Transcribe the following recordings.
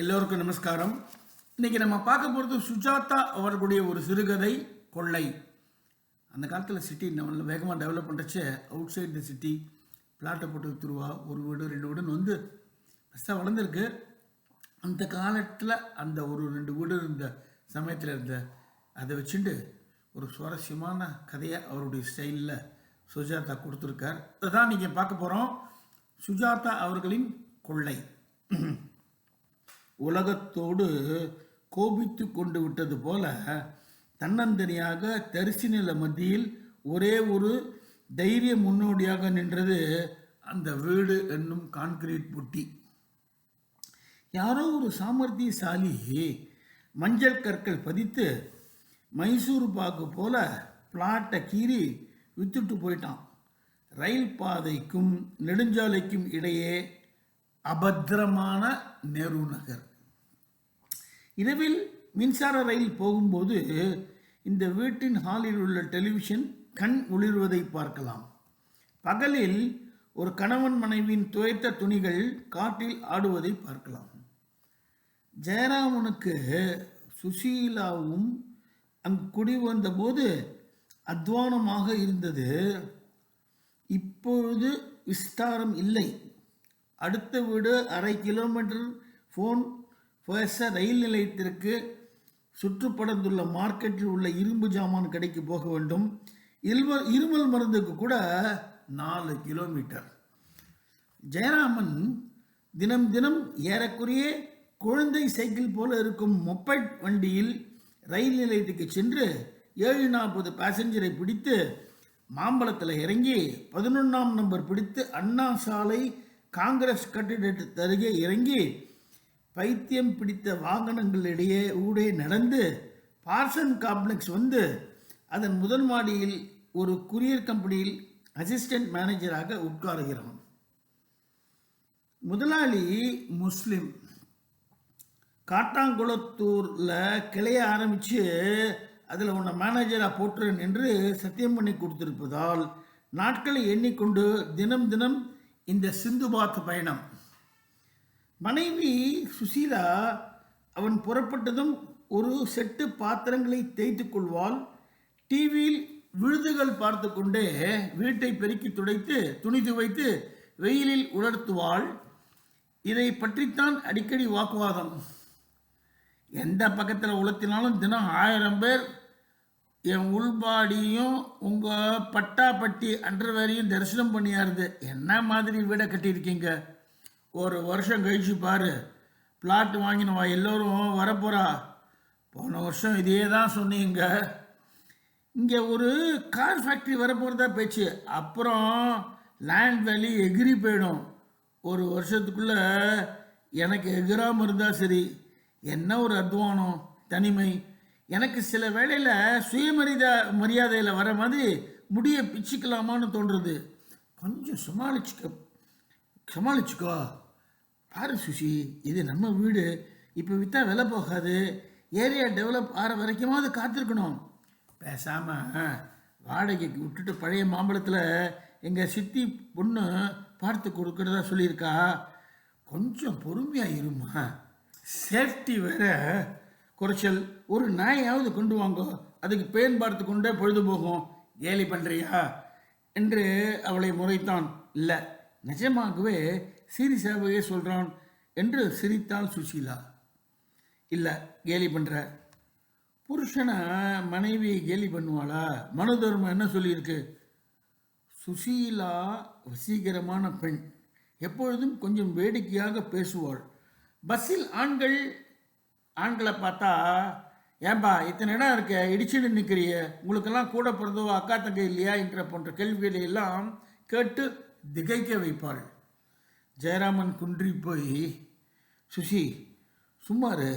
எல்லோருக்கும் நமஸ்காரம். இன்னைக்கு நம்ம பார்க்க போகிறது சுஜாதா அவர்களுடைய ஒரு சிறுகதை கொள்ளை. அந்த காலத்தில் சிட்டி நம்ம வேகமாக டெவலப் பண்ணுறச்ச அவுட் சைட் த சிட்டி பிளாட்டை போட்டு வித்துருவா ஒரு வீடு ரெண்டு வீடுன்னு வந்து பெருசாக வளர்ந்துருக்கு. அந்த காலத்தில் அந்த ஒரு ரெண்டு வீடு இருந்த சமயத்தில் இருந்த அதை வச்சுட்டு ஒரு சுவாரஸ்யமான கதையை அவருடைய ஸ்டைலில் சுஜாதா கொடுத்துருக்கார். அதுதான் நீங்கள் பார்க்க போகிறோம் சுஜாதா அவர்களின் கொள்ளை. உலகத்தோடு கோபித்து கொண்டு விட்டது போல தன்னந்தனியாக தரிசி நில மத்தியில் ஒரே ஒரு தைரிய முன்னோடியாக நின்றது அந்த வீடு என்னும் கான்கிரீட் புட்டி. யாரோ ஒரு சாமர்த்தியசாலி மஞ்சள் கற்கள் பதித்து மைசூர் பாக்கு போல பிளாட்டை கீறி வித்துட்டு போயிட்டான். ரயில் பாதைக்கும் நெடுஞ்சாலைக்கும் இடையே அபத்திரமான நேரு நகர். இரவில் மின்சார ரயில் போகும்போது இந்த வீட்டின் ஹாலில் உள்ள டெலிவிஷன் கண் ஒளிர்வதை பார்க்கலாம். பகலில் ஒரு கணவன் மனைவியின் துவைத்த துணிகள் காட்டில் ஆடுவதை பார்க்கலாம். ஜெயராமனுக்கு சுசீலாவும் அங்கு குடி வந்தபோது அத்வானமாக இருந்தது. இப்பொழுது விஸ்தாரம் இல்லை. அடுத்த வீடு அரை கிலோமீட்டர் ஃபோன் பேச ரயில் நிலையத்திற்கு சுற்றுப்படந்துள்ள மார்க்கெட்டில் உள்ள இரும்பு ஜாமான் கடைக்கு போக வேண்டும். இருமல் இருமல் மருந்துக்கு கூட நாலு கிலோமீட்டர் ஜெயராமன் தினம் தினம் ஏறக்குறைய குழந்தை சைக்கிள் போல இருக்கும் மொப்பைட் வண்டியில் ரயில் நிலையத்துக்கு சென்று ஏழு நாற்பது பேசஞ்சரை பிடித்து மாம்பழத்தில் இறங்கி பதினொன்றாம் நம்பர் பிடித்து அண்ணா சாலை காங்கிரஸ் கட்டிடத்து அருகே இறங்கி பைத்தியம் பிடித்த வாகனங்களிடையே ஊடே நடந்து பார்சன் காம்ப்ளெக்ஸ் வந்து அதன் முதல் மாடியில் ஒரு குரியர் கம்பெனியில் அசிஸ்டன்ட் மேனேஜராக உட்காருகிறான். முதலாளி முஸ்லிம். காட்டாங்குளத்தூரில் கிளைய ஆரம்பித்து அதில் உன்னை மேனேஜராக போட்டுறேன் என்று சத்தியம் பண்ணி கொடுத்திருப்பதால் நாட்களை எண்ணிக்கொண்டு தினம் தினம் இந்த சிந்துபாத் பயணம். மனைவி சுசீலா அவன் புறப்பட்டதும் ஒரு செட்டு பாத்திரங்களை தேய்த்து கொள்வாள். டிவியில் விழுதுகள் பார்த்து கொண்டே வீட்டை பெருக்கி துடைத்து துணி துவைத்து வெயிலில் உலர்த்துவாள். இதை பற்றித்தான் அடிக்கடி வாக்குவாதம். எந்த பக்கத்தில் உலர்த்தினாலும் தினம் ஆயிரம் பேர் என் உள்பாடியும் உங்கள் பட்டாப்பட்டி அண்டர்வேரையும் தரிசனம் பண்ணியாருது. என்ன மாதிரி வீடை கட்டியிருக்கீங்க? ஒரு வருஷம் கழிச்சு பாரு. பிளாட் வாங்கினவா? எல்லோரும் வரப்போகிறா போன வருஷம் இதே தான் சொன்னீங்க. இங்கே ஒரு கார் ஃபேக்ட்ரி வரப்போகிறதா பேச்சு. அப்புறம் லேண்ட் வேலி எகிரி போயிடும். ஒரு வருஷத்துக்குள்ளே எனக்கு எகிராமல் இருந்தால் சரி. என்ன ஒரு அத்வானம் தனிமை. எனக்கு சில வேளையில் சுயமரியாதை மரியாதையில் வர மாதிரி முடியை பிச்சுக்கலாமான்னு தோன்றுறது கொஞ்சம் சமாளிச்சுக்க சமாளிச்சுக்கோ. பாரு சுஷி இது நம்ம வீடு. இப்போ விற்றா விலை போகாது. ஏரியா டெவலப் ஆகிற வரைக்குமாவது காத்திருக்கணும். பேசாமல் வாடகைக்கு விட்டுட்டு பழைய மாம்பழத்தில் எங்கள் சித்தி பொண்ணு பார்த்து கொடுக்குறதா சொல்லியிருக்கா. கொஞ்சம் பொறுமையாக இருமா சேஃப்டி வேறு. குறைச்சல் ஒரு நாயாவது கொண்டு வாங்கோ. அதுக்கு பேன் பார்த்து கொண்டே பொழுது போகும் கேலி பண்ணுறியா என்று அவளை முறைத்தான். இல்லை நிஜமாகவே சீரியஸாகவே சொல்கிறான் என்று சிரித்தாள் சுசீலா இல்லை கேலி பண்ணுற புருஷனை மனைவி கேலி பண்ணுவாளா? மனோதர்மம் என்ன சொல்லியிருக்கு? சுசீலா வசீகரமான பெண். எப்பொழுதும் கொஞ்சம் வேடிக்கையாக பேசுவாள். பஸ்ஸில் ஆண்கள் ஆண்களை பார்த்தா ஏன்பா இத்தனை இடம் இருக்க இடிச்சுட்டு நிற்கிறிய உங்களுக்கெல்லாம் கூட பிறந்தோ அக்கா தங்கை இல்லையா? என்ற போன்ற கேள்விகளை எல்லாம் கேட்டு திகைக்க வைப்பாள் ஜெயராமன் குன்றி போய் சுஷி சும்மாரு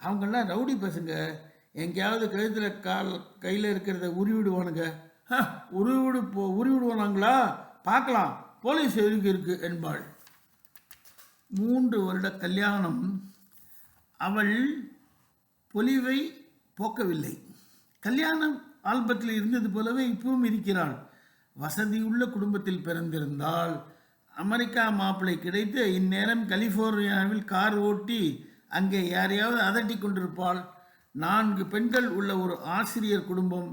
அவங்கெல்லாம் ரவுடி பசங்க. எங்கேயாவது கழுத்தில் கால் கையில் இருக்கிறத உருவிடுவானுங்க. "ஹ, உருவிடு போ உருவிடுவானாங்களா? பார்க்கலாம். போலீஸ் எதுக்கு இருக்கு? என்பாள். மூன்று வருட கல்யாணம் அவள் பொலிவை போக்கவில்லை. கல்யாணம் ஆல்பத்தில் இருந்தது போலவே இப்பவும் இருக்கிறாள். வசதியுள்ள குடும்பத்தில் பிறந்திருந்தால் அமெரிக்கா மாப்பிளை கிடைத்து இந்நேரம் கலிஃபோர்னியாவில் கார் ஓட்டி அங்கே யாரையாவது அதட்டி கொண்டிருப்பாள். நான்கு பெண்கள் உள்ள ஒரு ஆசிரியர் குடும்பம்.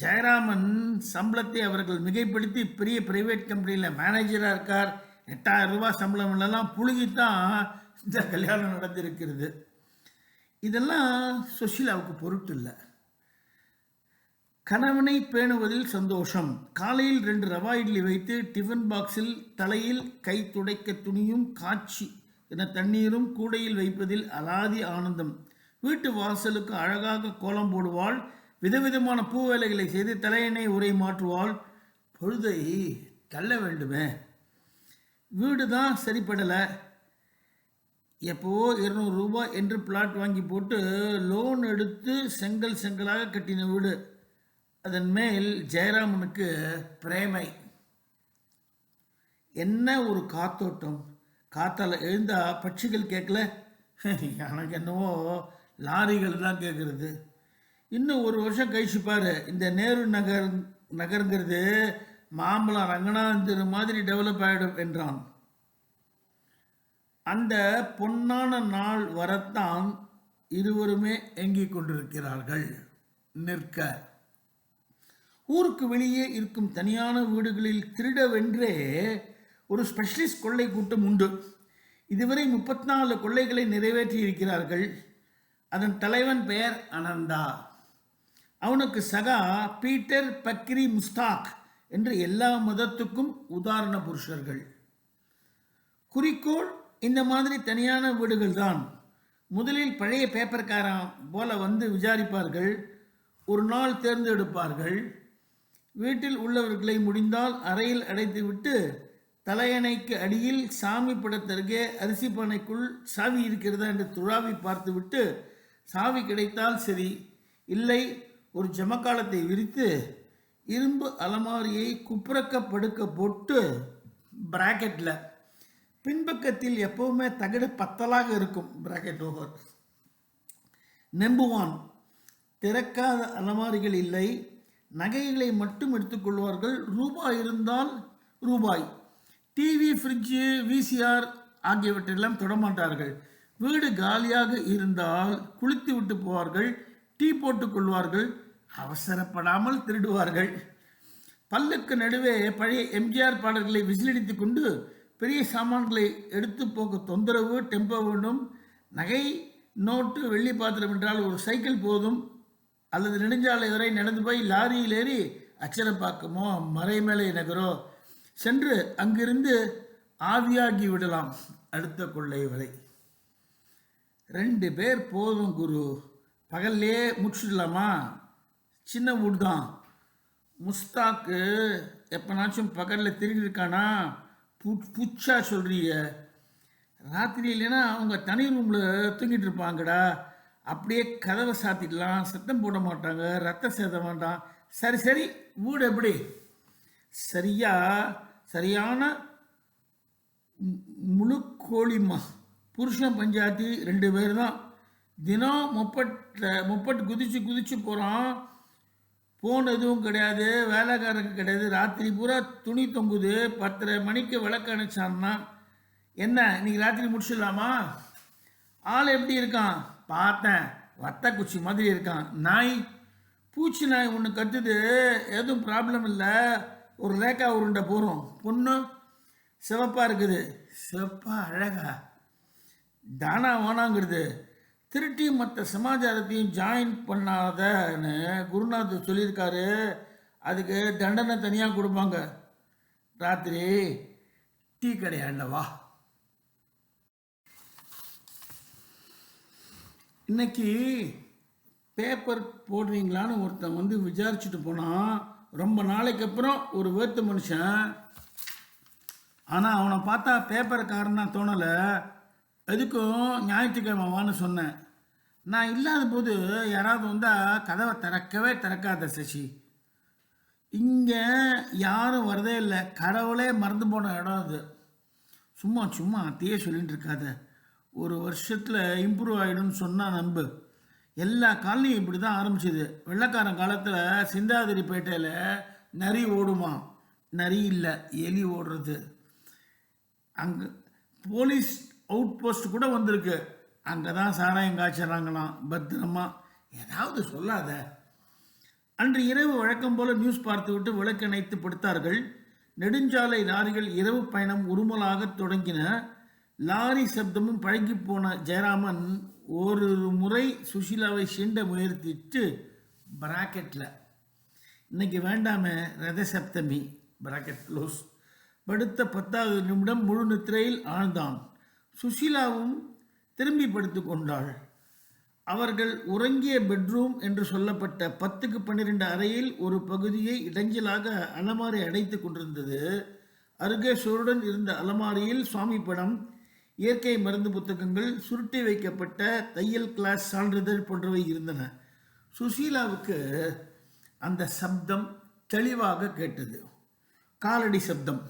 ஜெயராமன் சம்பளத்தை அவர்கள் மிகைப்படுத்தி பெரிய பிரைவேட் கம்பெனியில் மேனேஜராக இருக்கார். எட்டாயிரம் ரூபாய் சம்பளம் எல்லாம் புழுகித்தான் இந்த கல்யாணம் நடந்திருக்கிறது. இதெல்லாம் சுஷீலாவுக்கு பொருட்டு இல்லை. கணவனை பேணுவதில் சந்தோஷம். காலையில் ரெண்டு ரவா இட்லி வைத்து டிஃபன் பாக்ஸில் தலையில் கை துடைக்க துணியும் காய்ச்சி என தண்ணீரும் கூடையில் வைப்பதில் அலாதி ஆனந்தம். வீட்டு வாசலுக்கு அழகாக கோலம் போடுவாள். விதவிதமான பூ வேலைகளை செய்து தலையணை உரை மாற்றுவாள். பொழுதை தள்ள வேண்டுமே. வீடு தான் சரிப்படலை. எப்போவோ இருநூறு ரூபாய் என்று பிளாட் வாங்கி போட்டு லோன் எடுத்து செங்கல் செங்கலாக கட்டின வீடு. அதன் மேல் ஜெயராமனுக்கு பிரேமை. என்ன ஒரு காத்தோட்டம்? காத்தால் எழுந்தா பட்சிகள் கேட்கல. எனக்கு என்னவோ லாரிகள் தான் கேட்குறது. இன்னும் ஒரு வருஷம் கழிச்சு பாரு இந்த நேரு நகர் நகருங்கிறது மாம்பழம் ரங்கநாதர் மாதிரி டெவலப் ஆகிடும் என்றான். அந்த பொன்னான நாள் வரத்தான் இருவருமே எங்கிக் கொண்டிருக்கிறார்கள். நிற்க. ஊருக்கு வெளியே இருக்கும் தனியான வீடுகளில் திருடவென்றே ஒரு ஸ்பெஷலிஸ்ட் கொள்ளை கூட்டம் உண்டு. இதுவரை முப்பத்தி நாலு கொள்ளைகளை நிறைவேற்றி இருக்கிறார்கள் அதன் தலைவன் பெயர் அனந்தா. அவனுக்கு சகா பீட்டர் பக்ரி முஸ்டாக் என்று எல்லா மதத்துக்கும் உதாரண புருஷர்கள். குறிக்கோள் இந்த மாதிரி தனியான வீடுகள் தான் முதலில் பழைய பேப்பர்காரன் போல வந்து விசாரிப்பார்கள் ஒரு நாள் தேர்ந்தெடுப்பார்கள். வீட்டில் உள்ளவர்களை முடிந்தால் அறையில் அடைத்துவிட்டு தலையணைக்கு அடியில் சாமி படத்தருகே அரிசி பானைக்குள் சாவி இருக்கிறதா என்று துழாவி பார்த்துவிட்டு சாவி கிடைத்தால் சரி இல்லை ஒரு ஜமக்காலத்தை விரித்து இரும்பு அலமாரியை குப்புறக்க படுக்க போட்டு பிராக்கெட்டில் பின்பக்கத்தில் எப்பவுமே தகடு பத்தலாக இருக்கும் பிராக்கெட் ஓவர் நெம்புவான் திறக்காத அலமாரிகள் இல்லை. நகைகளை மட்டும் எடுத்துக்கொள்வார்கள் ரூபாய் இருந்தால் ரூபாய். டிவி ஃப்ரிட்ஜு விசிஆர் ஆகியவற்றெல்லாம் தொடமாட்டார்கள். வீடு காலியாக இருந்தால் குளித்து விட்டு போவார்கள். டீ போட்டுக் கொள்வார்கள். அவசரப்படாமல் திருடுவார்கள். பல்லுக்கு நடுவே பழைய எம்ஜிஆர் பாடல்களை விசிலடித்து கொண்டு பெரிய சாமான்களை எடுத்து போக தொந்தரவு டெம்போ வேண்டும். நகை நோட்டு வெள்ளி பாத்திரம் என்றால் ஒரு சைக்கிள் போதும். அல்லது நெடுஞ்சாலை வரை நடந்து போய் லாரியில் ஏறி அச்சரப்பாக்கமோ மறைமலை நகரோ சென்று அங்கிருந்து ஆவியாகி விடலாம் அடுத்த கொள்ளை வரை. ரெண்டு பேர் போதும் குரு. பகல்லே முடிச்சிடலாமா சின்ன வீடு தான் முஸ்தாக்கு எப்பனாச்சும் பகலில் திருடி இருக்கானா புச்சா சொல்கிறீங்க ராத்திரி இல்லைன்னா அவங்க தனி ரூமில் தூங்கிட்டு இருப்பாங்கடா. அப்படியே கதவை சாத்திடலாம் சத்தம் போட மாட்டாங்க. ரத்தம் சேத வேண்டாம். சரி சரி. வீடு எப்படி? சரியா? சரியான முழு கோழிம்மா புருஷன் பஞ்சாயத்து ரெண்டு பேர் தான். தினம் முப்பட்ட முப்பட்டு குதிச்சு குதிச்சு போகிறான் ஃபோன் எதுவும் கிடையாது வேலைக்காரங்க கிடையாது. ராத்திரி பூரா துணி தொங்குது. பத்தரை மணிக்கு விளக்கு அணைச்சான்னா என்ன இன்னைக்கு ராத்திரி முடிச்சிடலாமா? ஆள் எப்படி இருக்கான்? பார்த்தேன். வத்த குச்சி மாதிரி இருக்கான். நாய் பூச்சி நாய் ஒன்று கத்துது. எதுவும் ப்ராப்ளம் இல்லை. ஒரு ரேக்கா உருண்டை போகிறோம் பொண்ணு சிவப்பாக இருக்குது. சிவப்பா அழகா. தானா ஓனாங்கிறது. திருட்டி மற்ற சமாச்சாரத்தையும் ஜாயின் பண்ணாதன்னு குருநாத் சொல்லியிருக்காரு. அதுக்கு தண்டனை தனியாக கொடுப்பாங்க. ராத்திரி டீ கடையாண்டவா இன்னைக்கு பேப்பர் போடுறீங்களான்னு ஒருத்தன் வந்து விசாரிச்சுட்டு போனான். ரொம்ப நாளைக்கு அப்புறம் ஒரு வேத்து மனுஷன். ஆனால் அவனை பார்த்தா பேப்பர்காரன் தான் தோணலை. எதுக்கும் ஞாயிற்றுக்கிழமை வான்னு சொன்னேன். நான் இல்லாத போது யாராவது வந்தால் கதவை திறக்கவே திறக்காத சசி. இங்கே யாரும் வரதே இல்லை. கடவுளே மறந்து போன இடம் அது. சும்மா சும்மா அத்தையே சொல்லிகிட்டு இருக்காத. ஒரு வருஷத்தில் இம்ப்ரூவ் ஆகிடும்னு சொன்னால் நம்பு. எல்லா காலனியும் இப்படி தான் ஆரம்பிச்சது. வெள்ளைக்காரன் காலத்தில் சிந்தாதிரிப்பேட்டையில் நரி ஓடுமா? நரி இல்லை எலி ஓடுறது. அங்கே போலீஸ் அவுட் போஸ்ட் கூட வந்திருக்கு. அங்கே தான் சாராயம் காய்ச்சறாங்களாம். பத்திரமா ஏதாவது சொல்லாத. அன்று இரவு வழக்கம் போல நியூஸ் பார்த்துவிட்டு விளக்கணைத்து படுத்தார்கள். நெடுஞ்சாலை லாரிகள் இரவு பயணம் உருமலாக தொடங்கின. லாரி சப்தமும் பழகி போன ஜெயராமன் ஒரு முறை சுஷீலாவை சீண்ட முயற்சிட்டு பிராக்கெட்டில் இன்னைக்கு வேண்டாமே ரத சப்தமி பிராக்கெட் க்ளோஸ் படுத்த பத்தாவது நிமிடம் முழு நித்திரையில் ஆழ்ந்தான் சுஷீலாவும் திரும்பி படுத்து கொண்டாள். அவர்கள் உறங்கிய பெட்ரூம் என்று சொல்லப்பட்ட பத்துக்கு பன்னிரெண்டு அறையில் ஒரு பகுதியை இடைஞ்சலாக அலமாரி அடைத்து கொண்டிருந்தது. அருகே சுருடன் இருந்த அலமாரியில் சுவாமி படம் இயற்கை மருந்து புத்தகங்கள் சுருட்டி வைக்கப்பட்ட தையல் கிளாஸ் சான்றிதழ் போன்றவை இருந்தன. சுஷீலாவுக்கு அந்த சப்தம் தெளிவாக கேட்டது. காலடி சப்தம்.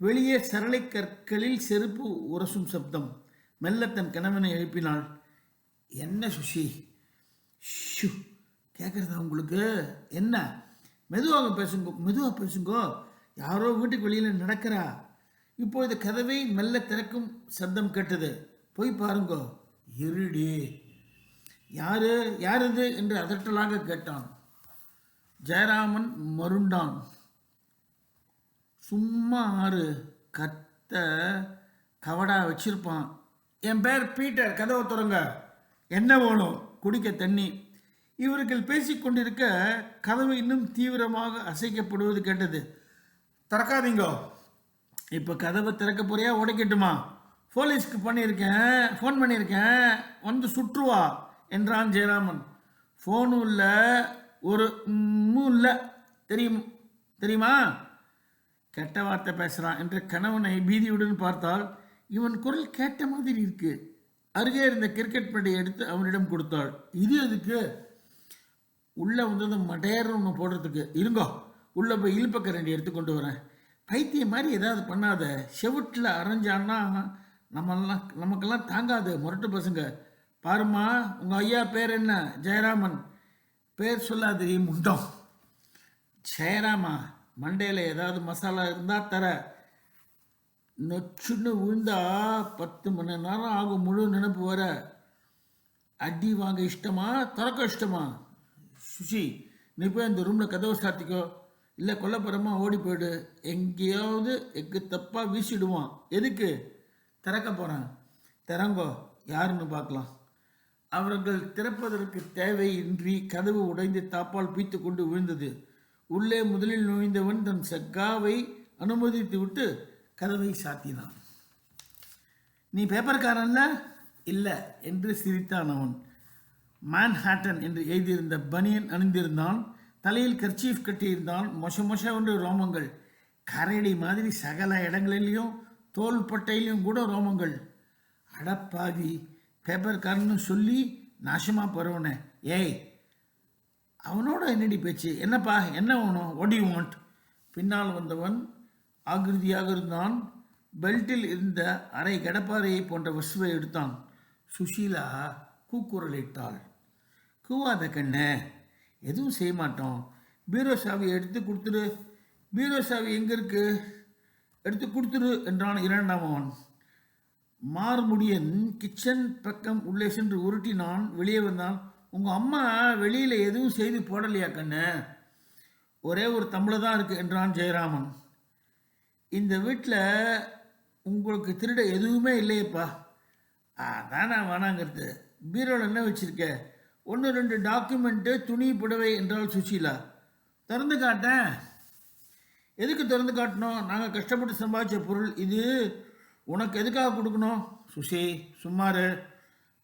வெளியே சரளை கற்களில் செருப்பு உரசும் சப்தம். மெல்ல தன் கணவனை எழுப்பினாள். என்ன சுஷி? ஷு கேட்குறதா உங்களுக்கு? என்ன? மெதுவாக பேசுங்க மெதுவாக பேசுங்கோ. யாரோ வீட்டுக்கு வெளியில் நடக்கிறா? இப்பொழுது கதவை மெல்ல திறக்கும் சப்தம் கேட்டது. போய் பாருங்கோ. இருடி. யாரு? யார் இது? என்று அதட்டலாக கேட்டான். ஜெயராமன் மருண்டான். சும்மா ஆறு. கத்த கவடா வச்சிருப்பான். என் பேர் பீட்டர். கதவை திறங்க. என்ன வேணும்? குடிக்க தண்ணி. இவர்கள் பேசிக்கொண்டிருக்க கதவு இன்னும் தீவிரமாக அசைக்கப்படுவது கேட்டது. திறக்காதீங்கோ. இப்போ கதவை திறக்க போறியா? உடைக்கட்டுமா? போலீஸ்க்கு பண்ணியிருக்கேன். ஃபோன் பண்ணியிருக்கேன். வந்து சுற்றுவா என்றான் ஜெயராமன். ஃபோனும் இல்லை ஒரு இல்லை. தெரியும் தெரியுமா? கெட்ட வார்த்தை பேசுகிறான் என்ற கணவனை பீதியுடன் பார்த்தால் இவன் குரல் கேட்ட மாதிரி இருக்கு. அருகே இருந்த கிரிக்கெட் பட்டையை எடுத்து அவனிடம் கொடுத்தாள். இது எதுக்கு? உள்ளே வந்தது மடையர் ஒன்று போடுறதுக்கு. இருங்கோ உள்ளே போய் இழுப்பக்க ரெண்டு எடுத்து கொண்டு வரேன். பைத்தியம் மாதிரி ஏதாவது பண்ணாத. செவுட்டில் அரைஞ்சான்னா நம்மெல்லாம் நமக்கெல்லாம் தாங்காது. முரட்டு பசங்க. பாருமா உங்கள் ஐயா பேர் என்ன? ஜெயராமன். பேர் சொல்லாது முண்டம். ஜெயராமா மண்டையில் ஏதாவது மசாலா இருந்தால் தர. நொச்சுன்னு விழுந்தா பத்து மணி நேரம் ஆகும் முழு நினைப்பு வர. அடி வாங்க இஷ்டமா? திறக்க இஷ்டமா? சுஷி நீ போய் அந்த ரூமில் கதவை சாத்திக்கோ. இல்லை கொல்லப்புறமா ஓடி போயிடு. எங்கேயாவது எக்கு தப்பாக வீசிடுவான். எதுக்கு? திறக்க போகிறான் திறங்கோ யாருன்னு பார்க்கலாம். அவர்கள் திறப்பதற்கு தேவையின்றி கதவு உடைந்து தாப்பால் பீத்து கொண்டு விழுந்தது. உள்ளே முதலில் நுழைந்தவன் தன் சக்காவை அனுமதித்துவிட்டு கதவை சாத்தினான். நீ பேப்பர்காரன்ல? இல்லை என்று சிரித்தான் அவன். மேன்ஹாட்டன் என்று எழுதியிருந்த பனியன் அணிந்திருந்தான். தலையில் கர்ச்சீஃப் கட்டியிருந்தான். மொச மொச ஒன்று ரோமங்கள். கரடி மாதிரி சகல இடங்களிலையும் தோல் பட்டையிலையும் கூட ரோமங்கள். அடப்பாவி பேப்பர்காரன்னு சொல்லி நாசமாக போகிறவனே ஏய் அவனோட என்னடி பேச்சு? என்னப்பா? என்ன வேணும்? ஒடி வாண்ட் பின்னால் வந்தவன் ஆகிருதியாக இருந்தான். பெல்ட்டில் இருந்த அரை கடப்பாறையை போன்ற வசுவை எடுத்தான். சுஷீலா கூக்குரலிட்டாள். கூவாத கண்ணே எதுவும் செய்ய மாட்டோம். பீரோ சாவியை எடுத்து கொடுத்துரு. பீரோ சாவி எங்கே இருக்கு? எடுத்து கொடுத்துரு என்றான் இரண்டாமவன். மார்முடியன் கிச்சன் பக்கம் உள்ளே சென்று உருட்டினான். வெளியே வந்தான். உங்கள் அம்மா வெளியில் எதுவும் செய்து போடலையா கண்ணு? ஒரே ஒரு தம்பளை தான் இருக்கு என்றான் ஜெயராமன். இந்த வீட்டில் உங்களுக்கு திருட எதுவுமே இல்லையேப்பா. அதான் நான் வேணாங்கிறது. பீரோவில் என்ன வச்சுருக்க? ஒன்று ரெண்டு டாக்குமெண்ட்டு துணி புடவை என்றால் சுஷீலா. திறந்து காட்டேன். எதுக்கு திறந்து காட்டணும்? நாங்கள் கஷ்டப்பட்டு சம்பாதிச்ச பொருள் இது. உனக்கு எதுக்காக கொடுக்கணும்? சுஷி சும்மாரு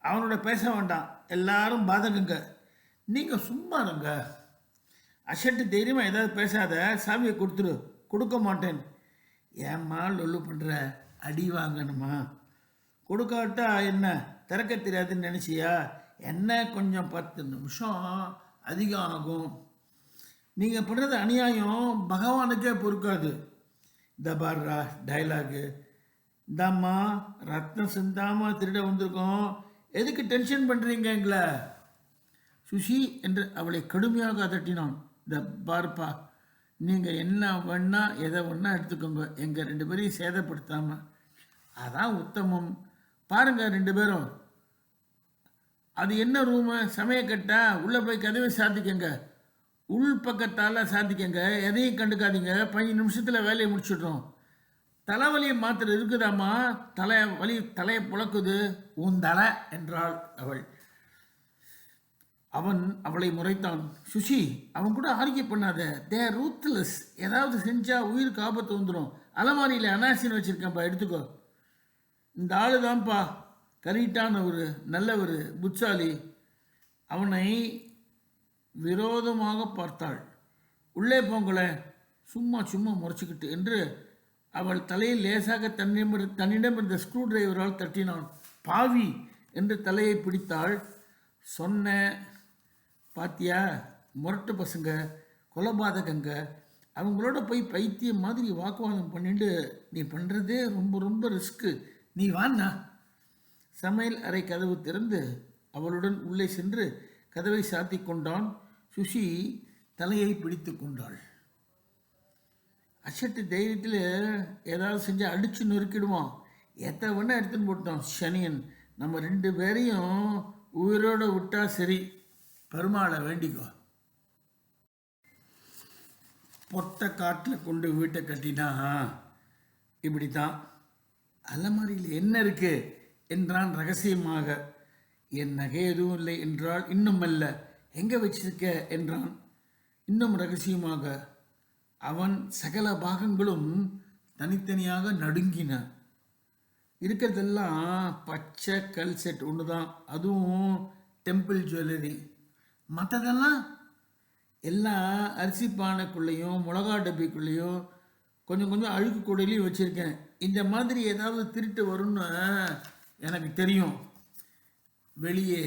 அவனோட பேச வேண்டாம். எல்லாரும் பாதகங்க. நீங்கள் சும்மா இருங்க. அசட்டு தைரியமாக ஏதாவது பேசாத. சாவியை கொடுத்துரு. கொடுக்க மாட்டேன். ஏம்மா லொல்லு பண்ணுற அடி வாங்கணுமா? கொடுக்காட்டா என்ன? திறக்க தெரியாதுன்னு நினச்சியா? என்ன கொஞ்சம் பத்து நிமிஷம் அதிகம் ஆகும் நீங்கள் பண்ணுறது அநியாயம். பகவானுக்கே பொறுக்காது. இந்த பாடுறா டைலாகு இந்தாம்மா ரத்தம் சிந்தாமல் திருட வந்திருக்கோம். எதுக்கு டென்ஷன் பண்ணுறீங்க எங்களை? சுஷி என்று அவளை கடுமையாக அதட்டினான். இந்த பார்ப்பா நீங்கள் என்ன வேணா எதை வேணா எடுத்துக்கோங்க. எங்கள் ரெண்டு பேரையும் சேதப்படுத்தாமல் அதான் உத்தமம். பாருங்கள் ரெண்டு பேரும். அது என்ன ரூமு சமயக்கட்டா உள்ளே போய் கதவை சாத்திக்கங்க. உள் பக்கத்தால் சாத்திக்கங்க. எதையும் கண்டுக்காதீங்க. பதினஞ்சு நிமிஷத்தில் வேலையை முடிச்சிடுறோம். தலைவலி மாத்திரை இருக்குதாம்மா? தலை வலி தலையை புழக்குது. உன் தலை என்றாள் அவள். அவன் அவளை முறைத்தான். சுஷி அவன் கூட ஆர்கிய பண்ணாத. தே ரூத்லெஸ் ஏதாவது செஞ்சா உயிருக்கு ஆபத்து வந்துடும் அலமாரியில் அனாசின்னு வச்சுருக்கேன்ப்பா எடுத்துக்கோ. இந்த ஆளு தான்ப்பா கரீட்டான ஒரு நல்லவர் புட்சாலி. அவனை விரோதமாக பார்த்தாள். உள்ளே போங்களேன். சும்மா சும்மா முறைச்சிக்கிட்டு என்று அவள் தலையில் லேசாக தன்னிடம் தன்னிடம் இருந்த ஸ்க்ரூ டிரைவரால் தட்டினான். பாவி! என்று தலையை பிடித்தாள். சொன்ன பாத்தியா? முரட்டு பசங்க கொலபாதகங்க அவங்களோட போய் பைத்தியம் மாதிரி வாக்குவாதம் பண்ணிட்டு நீ பண்ணுறதே ரொம்ப ரொம்ப ரிஸ்க்கு நீ வாண்ணா. சமையல் அறை கதவு திறந்து அவளுடன் உள்ளே சென்று கதவை சாத்தி கொண்டான். சுஷி தலையை பிடித்து கொண்டாள். அசட்டு தைரியத்தில் ஏதாவது செஞ்சு அடித்து நொறுக்கிடுவோம். எத்த வேணா எடுத்துன்னு போட்டோம் சனியன். நம்ம ரெண்டு பேரையும் உயிரோட விட்டால் சரி. பெருமாளை வேண்டிக்கோ. பொட்டை காட்டில் கொண்டு வீட்டை கட்டினா இப்படி தான் அலமாரியில் என்ன இருக்கு என்றான் ரகசியமாக. என் நகை எதுவும் இல்லை என்றால் இன்னும் அல்ல. எங்கே வச்சிருக்க? என்றான். இன்னும் ரகசியமாக. அவன் சகல பாகங்களும் தனித்தனியாக நடுங்கின. இருக்கிறதெல்லாம் பச்சை கல் செட் ஒன்று தான் அதுவும் டெம்பிள் ஜுவல்லரி மற்றதெல்லாம் எல்லாம் அரிசி பானைக்குள்ளேயும் மிளகா டப்பிக்குள்ளேயும் கொஞ்சம் கொஞ்சம் அழுக்கு கூடையிலையும் வச்சுருக்கேன். இந்த மாதிரி ஏதாவது திருட்டு வரும்னு எனக்கு தெரியும். வெளியே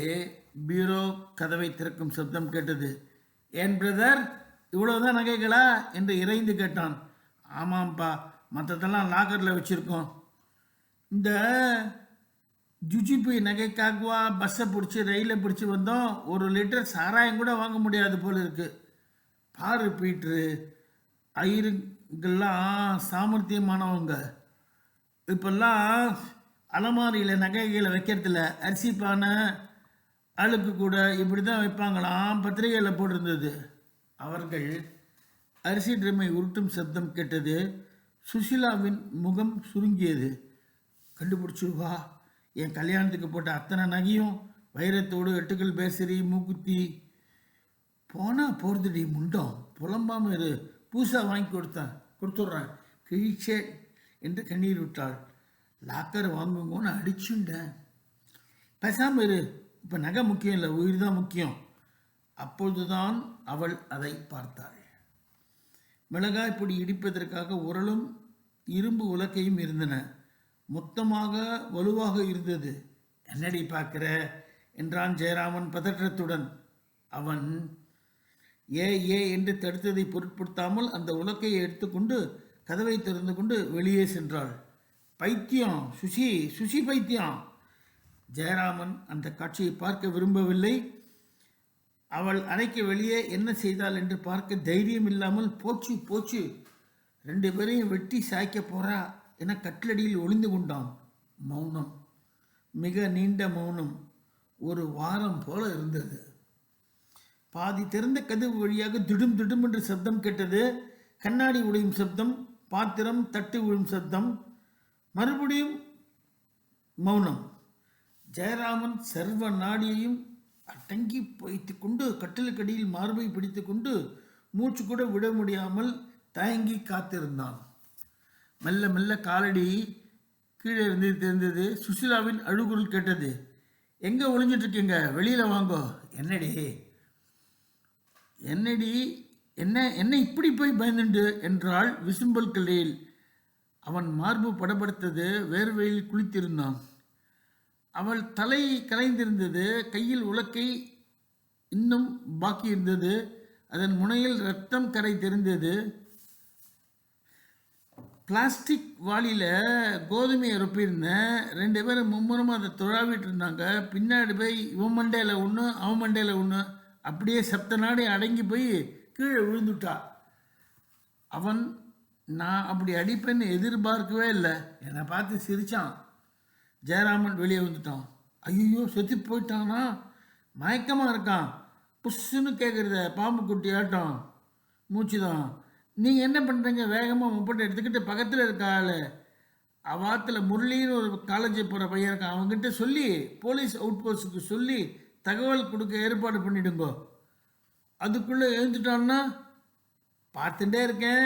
பீரோ கதவை திறக்கும் சப்தம் கேட்டது. ஏன் பிரதர் இவ்வளவுதான் நகைகளா என்று இறைந்து கேட்டான். ஆமாம்ப்பா மற்றதெல்லாம் லாக்கரில் வச்சுருக்கோம். இந்த ஜுஜிபி நகைக்காகவா பஸ்ஸை பிடிச்சி ரயிலை பிடிச்சி வந்தோம். ஒரு லிட்டர் சாராயம் கூட வாங்க முடியாது போல் இருக்குது பாரு பீட்ரு ஐயருங்கெல்லாம் சாமர்த்தியமானவங்க. இப்பெல்லாம் அலமாரியில் நகைகளை வைக்கிறதில்ல அரிசி பானை அழுக்கு கூட இப்படி தான் வைப்பாங்களாம் பத்திரிகையில் போட்டிருந்தது. அவர்கள் அரிசி ட்ரம்மை உருட்டும் சப்தம் கேட்டது சுஷிலாவின் முகம் சுருங்கியது. கண்டுபிடிச்சு வா என் கல்யாணத்துக்கு போட்ட அத்தனை நகையும் வைரத்தோடு எட்டுக்கள் பேசரி மூக்குத்தி. போனால் போகிறதுடி முண்டம். புலம்பாம இரு. பூசா வாங்கி கொடுத்தேன் கொடுத்துட்றேன். கிழிச்சே என்று கண்ணீர் விட்டாள். லாக்கர் வாங்குங்கன்னு அடிச்சுண்டேன். பேசாமல் இரு. இப்போ நகை முக்கியம் இல்லை உயிர் தான் முக்கியம். அப்பொழுதுதான் அவள் அதை பார்த்தாள். மிளகாய் பொடி இடிப்பதற்காக உரலும் இரும்பு உலக்கையும் இருந்தன. மொத்தமாக வலுவாக இருந்தது. என்னடி பார்க்கிற? என்றான் ஜெயராமன் பதற்றத்துடன். அவன் ஏ ஏ என்று தடுத்ததை பொருட்படுத்தாமல் அந்த உலக்கையை எடுத்துக்கொண்டு கதவை திறந்து கொண்டு வெளியே சென்றாள். பைத்தியம் சுஷி சுஷி பைத்தியம். ஜெயராமன் அந்த காட்சியை பார்க்க விரும்பவில்லை. அவள் அறைக்கு வெளியே என்ன செய்தாள் என்று பார்க்க தைரியம் இல்லாமல் போச்சு போச்சு ரெண்டு பேரையும் வெட்டி சாய்க்க போறா என கட்டிலடியில் ஒளிந்து கொண்டான் மௌனம். மிக நீண்ட மௌனம். ஒரு வாரம் போல இருந்தது. பாதி திறந்த கதவு வழியாக திடும் திடும் என்று சப்தம் கேட்டது. கண்ணாடி உடையும் சப்தம் பாத்திரம் தட்டு விழும் சப்தம். மறுபடியும் மௌனம். ஜெயராமன் சர்வ நாடியையும் அடங்கி வைத்து கொண்டு கட்டிலுக்கடியில் மார்பை பிடித்து கொண்டு மூச்சு கூட விட முடியாமல் தயங்கி காத்திருந்தான். மெல்ல மெல்ல காலடி கீழே இருந்து தெரிந்தது சுசிலாவின் அழுகுரல் கேட்டது எங்கே ஒளிஞ்சிட்டு இருக்கீங்க வெளியில் வாங்கோ. என்னடி? என்னடி? என்ன என்ன இப்படி போய் பயந்துண்டு? என்றாள் விசும்பல் கிளையில். அவன் மார்பு படபடுத்தது வேர்வையில் குளித்திருந்தான். அவள் தலை கலைந்திருந்தது கையில் உலக்கை இன்னும் பாக்கி இருந்தது அதன் முனையில் ரத்தம் கரை தெரிந்தது. பிளாஸ்டிக் வாளியில் கோதுமையை ரொப்பியிருந்தேன் ரெண்டு பேரும் மும்முரமாக அதை துழாவிட்டு இருந்தாங்க. பின்னாடி போய் இவன் மண்டையில் ஒன்று அவன் மண்டையில் ஒன்று அப்படியே சப்த நாடி அடங்கி போய் கீழே விழுந்துட்டா. அவன் நான் அப்படி அடிப்பேன்னு எதிர்பார்க்கவே இல்லை. என்னை பார்த்து சிரித்தான் ஜெயராமன் வெளியே வந்துட்டான். ஐயோ செத்து போயிட்டானா? மயக்கமாக இருக்கான். புஷ்ஷுன்னு கேட்குறத பாம்பு குட்டி ஆட்டம் மூச்சு தான் நீங்கள் என்ன பண்ணுறீங்க வேகமாக முப்பட்டை எடுத்துக்கிட்டு பக்கத்தில் இருக்க ஆள். அவாத்தில் முரளின்னு ஒரு காலேஜ் போகிற பையன் இருக்கான். அவங்ககிட்ட சொல்லி போலீஸ் அவுட் போஸ்ட்டுக்கு சொல்லி தகவல் கொடுக்க ஏற்பாடு பண்ணிடுங்கோ. அதுக்குள்ளே எழுந்துட்டான்னா பார்த்துட்டே இருக்கேன்.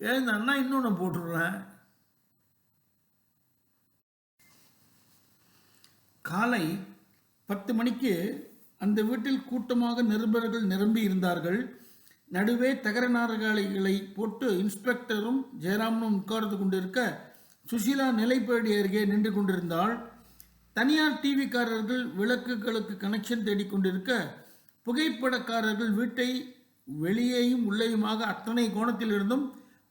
எழுந்தான்னா இன்னொன்று போட்டுடுறேன். காலை பத்து மணிக்கு அந்த வீட்டில் கூட்டமாக நிருபர்கள் நிரம்பி இருந்தார்கள். நடுவே தகர நாற்காலிகளை போட்டு இன்ஸ்பெக்டரும் ஜெயராமனும் உட்கார்ந்து கொண்டிருக்க சுஷீலா நிலைப்பேடி அருகே நின்று கொண்டிருந்தாள். தனியார் டிவிக்காரர்கள் விளக்குகளுக்கு கனெக்ஷன் தேடிக்கொண்டிருக்க புகைப்படக்காரர்கள் வீட்டை வெளியேயும் உள்ளேயுமாக அத்தனை கோணத்திலிருந்தும்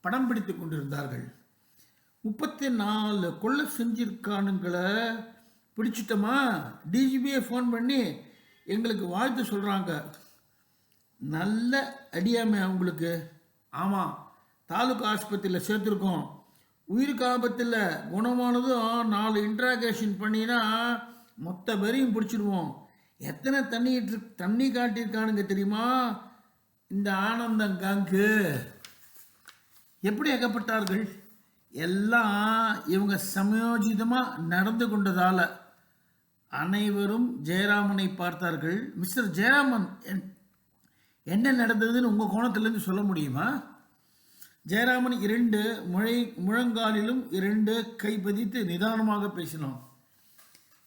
படம் பிடித்து கொண்டிருந்தார்கள். முப்பத்தி நாலு கொள்ளை செஞ்சிருக்கானுங்களை. பிடிச்சிட்டோமா? டிஜிபியை ஃபோன் பண்ணி எங்களுக்கு வாழ்த்து சொல்கிறாங்க நல்ல அடியாமை அவங்களுக்கு. ஆமாம் தாலுகா ஆஸ்பத்திரியில் சேர்த்துருக்கோம். உயிருக்கு ஆபத்தில் குணமானதும் நாலு இன்ட்ராகேஷன் பண்ணினா மொத்த பேரையும் பிடிச்சிடுவோம். எத்தனை தண்ணி தண்ணி காட்டியிருக்கானுங்க தெரியுமா? இந்த ஆனந்தம் காங்கு. எப்படி ஏகப்பட்டார்கள்? எல்லாம் இவங்க சமயோஜிதமாக நடந்து கொண்டதால். அனைவரும் ஜெயராமனை பார்த்தார்கள். மிஸ்டர் ஜெயராமன் என்- என்ன நடந்ததுன்னு உங்கள் கோணத்திலேருந்து சொல்ல முடியுமா? ஜெயராமன் இரண்டு முழை முழங்காலிலும் இரண்டு கை பதித்து நிதானமாக பேசினோம்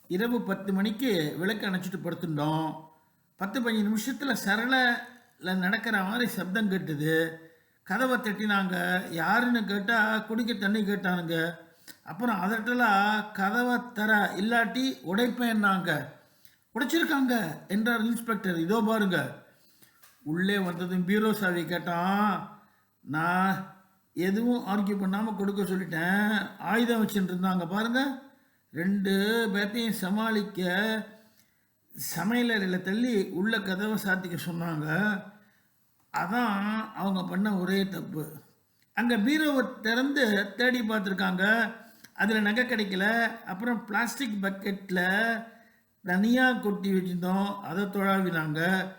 இரவு பத்து மணிக்கு விளக்கு அணைச்சிட்டு படுத்துட்டோம் பத்து பதினஞ்சு நிமிஷத்தில் சரளில் நடக்கிற மாதிரி சப்தம் கேட்டுது. கதவை தட்டினாங்க. யாருன்னு கேட்டால் குடிக்க தண்ணி கேட்டானுங்க. அப்புறம் அதட்டெல்லாம் கதவை தர இல்லாட்டி உடைப்பேன்னாங்க உடைச்சிருக்காங்க என்றார் இன்ஸ்பெக்டர். இதோ பாருங்க. உள்ளே வந்ததும் பீரோ சாவி கேட்டான். நான் எதுவும் ஆர்கியூ பண்ணாமல் கொடுக்க சொல்லிட்டேன். ஆயுதம் வச்சுட்டு இருந்தாங்க பாருங்க. ரெண்டு பேர்த்தையும் சமாளிக்க சமையலறையில் தள்ளி உள்ள கதவை சாத்திக்க சொன்னாங்க. அதான் அவங்க பண்ண ஒரே தப்பு. அங்கே பீரோவை திறந்து தேடி பார்த்துருக்காங்க. அதில் நகை கிடைக்கல. அப்புறம் பிளாஸ்டிக் பக்கெட்டில் தனியாக கொட்டி வச்சுருந்தோம். அதை தொழாவினாங்க.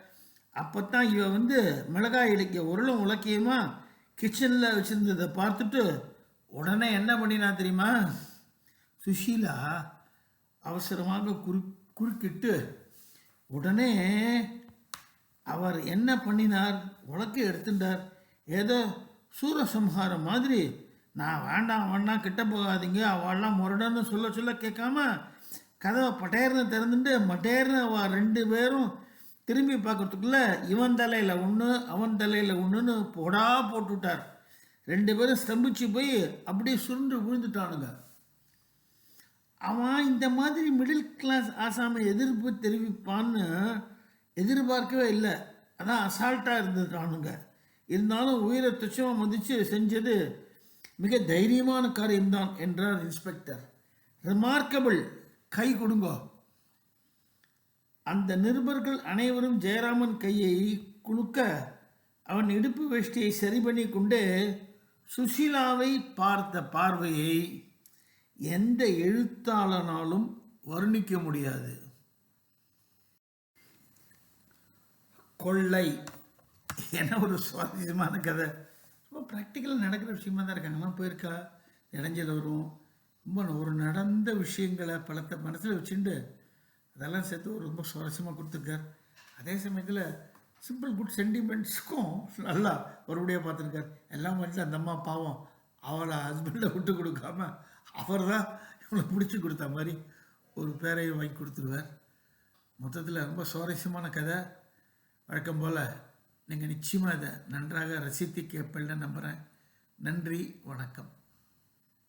அப்போ தான் இவ வந்து மிளகாய் இலக்கிய உருளும் உலக்கியமா கிச்சனில் வச்சுருந்ததை பார்த்துட்டு உடனே என்ன பண்ணினா தெரியுமா? சுஷீலா அவசரமாக குறு குறுக்கிட்டு உடனே அவர் என்ன பண்ணினார்? உலக்கை எடுத்துட்டார். ஏதோ சூரசம்ஹாரம் மாதிரி நான் வேண்டாம் வேண்டாம் கிட்ட போகாதீங்க. அவள்லாம் முரடன்னு சொல்ல சொல்ல கேட்காம கதவை பட்டேர்னு திறந்துட்டு மட்டேர்னு அவ ரெண்டு பேரும் திரும்பி பார்க்கறதுக்குள்ள இவன் தலையில் ஒன்று அவன் தலையில் ஒன்றுன்னு போடா போட்டுவிட்டார் ரெண்டு பேரும் ஸ்தம்பிச்சு போய் அப்படியே சுருண்டு விழுந்துட்டானுங்க. அவன் இந்த மாதிரி மிடில் கிளாஸ் ஆசாமை எதிர்ப்பு தெரிவிப்பான்னு எதிர்பார்க்கவே இல்லை. அதான் அசால்ட்டாக இருந்துட்டானுங்க. இருந்தாலும் உயிரை துச்சமாக மதித்து செஞ்சது மிக தைரியமான காரியம்தான் என்றார் இன்ஸ்பெக்டர். ரிமார்க்கபிள் கை கொடுங்கோ. அந்த நிருபர்கள் அனைவரும் ஜெயராமன் கையை குலுக்க அவன் இடுப்பு வேஷ்டியை சரி பண்ணி கொண்டு சுஷீலாவை பார்த்த பார்வையை எந்த எழுத்தாளனாலும் வர்ணிக்க முடியாது. கொள்ளை என ஒரு சுவாரஸ்யமான கதை. ரொம்ப ப்ராக்டிக்கலாக நடக்கிற விஷயமா தான் இருக்காங்க அம்மா போயிருக்கா? இடைஞ்சல் வரும். ரொம்ப ஒரு நடந்த விஷயங்களை பலத்தை மனசில் வச்சுட்டு அதெல்லாம் சேர்த்து ஒரு ரொம்ப சுவாரஸ்யமாக கொடுத்துருக்கார். அதே சமயத்தில் சிம்பிள் குட் சென்டிமெண்ட்ஸுக்கும் நல்லா ஒருபடியாக பார்த்துருக்கார். எல்லாம் வந்து அந்த அம்மா பாவம். அவளை ஹஸ்பண்டை விட்டு கொடுக்காம அவர் தான் இவளை பிடிச்சி கொடுத்த மாதிரி ஒரு பேரையும் வாங்கி கொடுத்துருவார். மொத்தத்தில் ரொம்ப சுவாரஸ்யமான கதை. வழக்கம் போல் நீங்கள் நிச்சயமாக இதை நன்றாக ரசித்து கேட்பேன்னு நம்புகிறேன் நன்றி வணக்கம்.